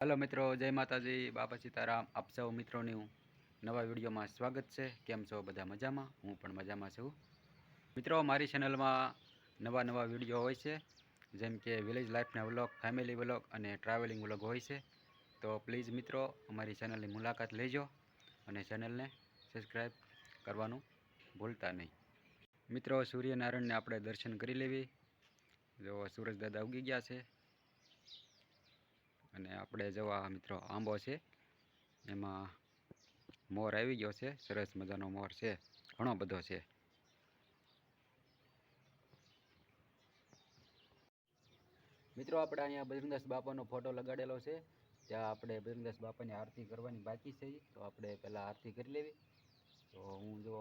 હાલો મિત્રો, જય માતાજી, બાપા સીતારામ, આપ સૌ મિત્રોનું નવા વિડીયોમાં સ્વાગત છે. કેમ છો બધા મજામાં? હું પણ મજામાં છું. મિત્રો, મારી ચેનલમાં નવા નવા વીડિયો હોય છે, જેમ કે વિલેજ લાઈફના વ્લોગ ફેમિલી વ્લોગ અને ટ્રાવેલિંગ વ્લોગ હોય છે. તો પ્લીઝ મિત્રો, અમારી ચેનલની મુલાકાત લેજો અને ચેનલને સબસ્ક્રાઈબ કરવાનું ભૂલતા નહીં. મિત્રો, સૂર્યનારાયણને આપણે દર્શન કરી લેવી. જો સૂરજ દાદા ઉગી ગયા છે અને આપણે જવા મિત્રો આંબો છે, એમાં મોર આવી ગયો છે, સરસ મજાનો મોર છે, ઘણો બધો છે. મિત્રો આપણે અહીંયા બજરંગદાસ બાપાનો ફોટો લગાડેલો છે, ત્યાં આપણે બજરંગદાસ બાપાની આરતી કરવાની બાકી છે, તો આપણે પહેલાં આરતી કરી લેવી. તો હું જો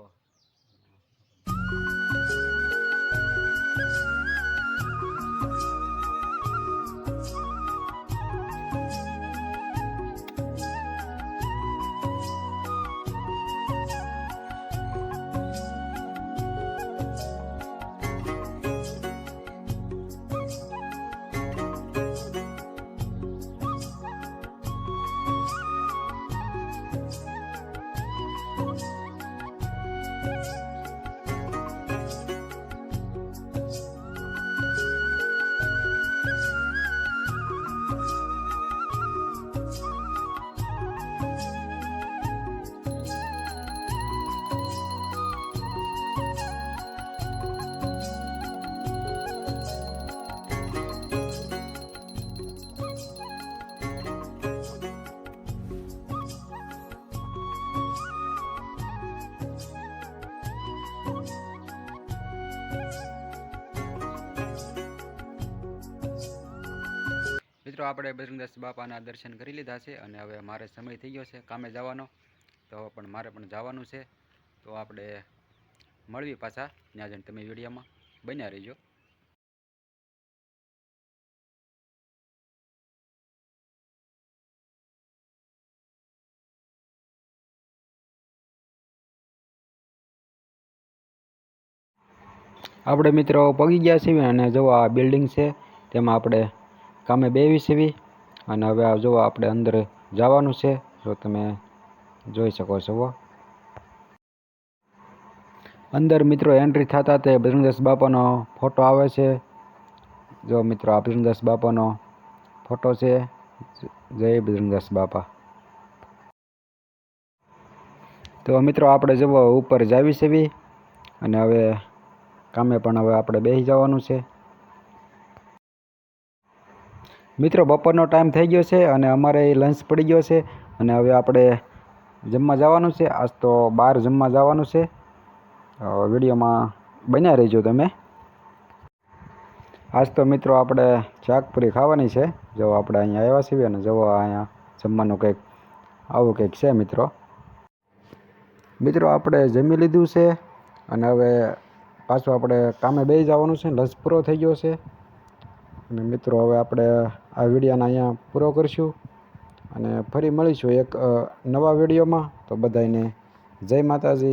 Música મિત્રો, આપણે બજરંગદાસ બાપાના દર્શન કરી લીધા છે અને હવે મારે સમય થઈ ગયો છે કામે જવાનો. તો પણ મારે પણ જવાનું છે. તો આપણે મળવી પાછા. ત્યાં જઈને તમે વિડીયોમાં બન્યા રહીજો. આપણે મિત્રો પગી ગયા છીએ અને જો આ બિલ્ડિંગ છે, તેમાં આપણે કામે બેવી સીવી. અને હવે આ જો આપણે અંદર જવાનું છે. જો તમે જોઈ શકો છો. અંદર મિત્રો એન્ટ્રી થતા તે બજરંગદાસ બાપાનો ફોટો આવે છે. જો મિત્રો આ બજરંગદાસ બાપાનો ફોટો છે. જય બજરંગદાસ બાપા. તો મિત્રો આપણે જવો ઉપર જાવી સેવી. અને હવે કામે પણ હવે આપણે બેસી જવાનું છે. મિત્રો, બપોરનો ટાઈમ થઈ ગયો છે અને અમારે લંચ પડી ગયો છે અને હવે આપણે જમવા જવાનું છે. આજ તો બહાર જમવા જવાનું છે. વિડીયોમાં બન્યા રહેજો તમે. આજ તો મિત્રો આપણે શાકપુરી ખાવાની છે. જો આપણે અહીંયા આવ્યા છીએ અને જવો અહીંયા જમવાનું કંઈક આવું કંઈક છે મિત્રો. મિત્રો, આપણે જમી લીધું છે અને હવે પાછું આપણે કામે બે જવાનું છે. લંચ પૂરો થઈ ગયો છે. અને મિત્રો, હવે આપણે આ વિડીયોને અહીંયા પૂરો કરીશું અને ફરી મળીશું એક નવા વિડીયોમાં. તો બધાને જય માતાજી.